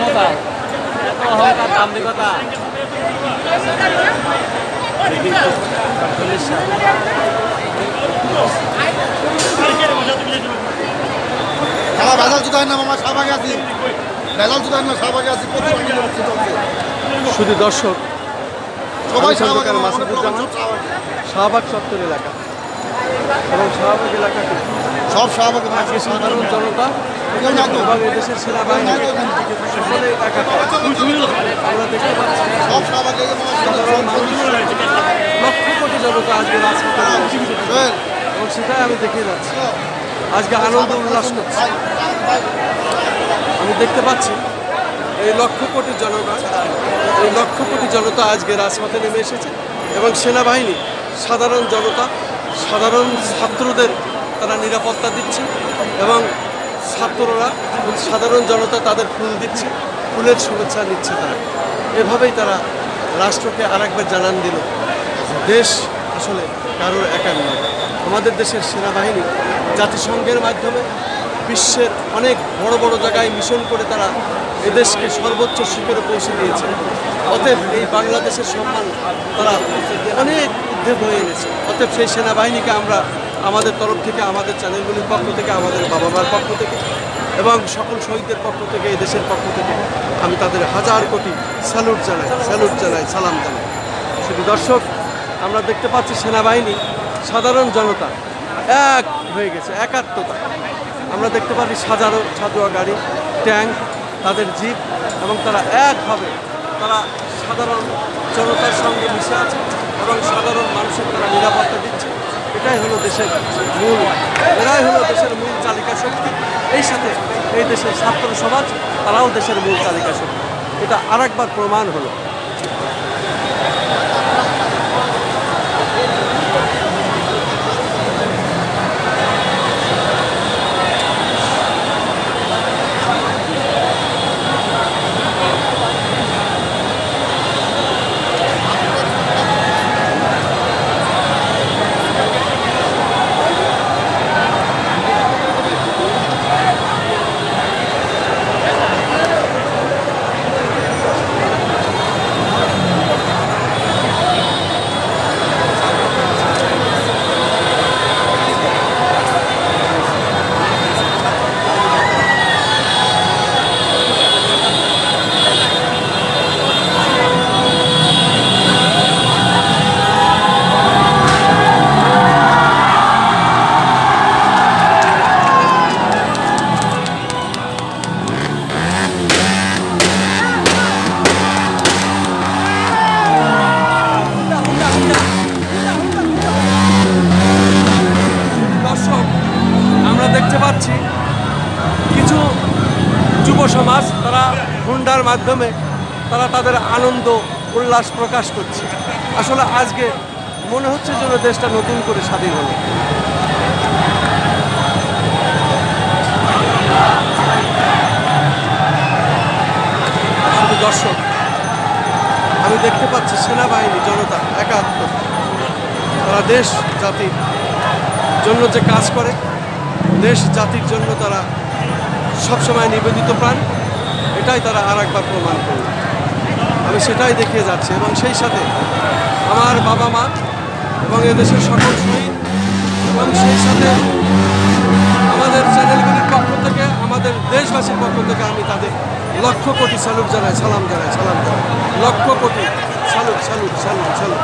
ক্ষমতা এত অহংকার দাম্ভিকতা আমার ভেজাল জুতা না মামা শাহবাগে আছি। ভেজাল জুতা না শাহবাগে আছি প্রচুর আনন্দ হচ্ছে শুধু দর্শক সবাই আমি শাহবাগে খন্দকার মামা, মাসুদুজ্জামান। শাহবাগ। চত্বর এলাকা। এবং শাহবাগ এলাকাতে সব আজকে সাধারণ জনতা সেনাবাহিনী সকলে আমরা দেখতে পাচ্ছি। সব লক্ষ কোটি জনতা আজকে রাজপথে নেমেছে। এবং সেটাই আমি দেখে যাচ্ছি। আজকে আনন্দ উল্লাস করছে। আমি দেখতে পাচ্ছি এই লক্ষ কোটি জনতা এই লক্ষ কোটি জনতা আজকে রাজপথে নেমে এসেছে এবং সেনাবাহিনী সাধারণ জনতা সাধারণ ছাত্রদের তারা নিরাপত্তা দিচ্ছে এবং ছাত্ররা সাধারণ জনতা তাদের ফুল দিচ্ছে, ফুলের শুভেচ্ছা নিচ্ছে তারা। এভাবেই তারা রাষ্ট্রকে আরেকবার জানান দিল দেশ আসলে কারোর একার নয়। আমাদের দেশের সেনাবাহিনী জাতিসংঘের মাধ্যমে বিশ্বের অনেক বড় বড় জায়গায় মিশন করে তারা এদেশকে সর্বোচ্চ শিখরে পৌঁছে দিয়েছে। অতএব এই বাংলাদেশের সম্মান তারা অনেক ঊর্ধ্বে হয়ে এনেছে। অতএব সেই সেনাবাহিনীকে আমরা আমাদের তরফ থেকে, আমাদের চ্যানেলগুলির পক্ষ থেকে, আমাদের বাবা মার পক্ষ থেকে এবং সকল শহীদদের পক্ষ থেকে, এই দেশের পক্ষ থেকে আমি তাদের হাজার কোটি স্যালুট জানাই স্যালুট জানাই, সালাম জানাই। শুধু দর্শক, আমরা দেখতে পাচ্ছি সেনাবাহিনী, সাধারণ জনতা, এক হয়ে গেছে, একাত্মতা। আমরা দেখতে পাচ্ছি সাজারো সাজোয়া গাড়ি, ট্যাঙ্ক, তাদের জিপ এবং তারা একভাবে তারা সাধারণ জনতার সঙ্গে মিশে আছে এবং সাধারণ মানুষের তারা নিরাপত্তা দিচ্ছে। এটাই হলো দেশের মূল এরাই হলো দেশের মূল চালিকা শক্তি। এই সাথে এই দেশের ছাত্র সমাজ, তারাও দেশের মূল চালিকা শক্তি। এটা আরেকবার প্রমাণ হলো। হুন্ডার মাধ্যমে তারা তাদের আনন্দ, উল্লাস প্রকাশ করছে। আসলে আজকে মনে হচ্ছে যেন দেশটা নতুন করে স্বাধীন হলো। দর্শক, আমি দেখতে পাচ্ছি সেনাবাহিনী, জনতা একাত্ম তারা দেশ, জাতির জন্য যে কাজ করে, দেশ, জাতির জন্য তারা সবসময় নিবেদিত প্রাণ। এটাই তারা আর একবার প্রমাণ করল। আমি সেটাই দেখিয়ে যাচ্ছি এবং সেই সাথে আমার বাবা মা এবং এদেশের সকল শহীদ এবং সেই সাথে আমাদের চ্যানেলগুলির পক্ষ থেকে, আমাদের দেশবাসীর পক্ষ থেকে আমি তাদের লক্ষ কোটি স্যালুট জানাই, সালাম জানাই সালাম জানাই। Lakh crore salute salute salute salute.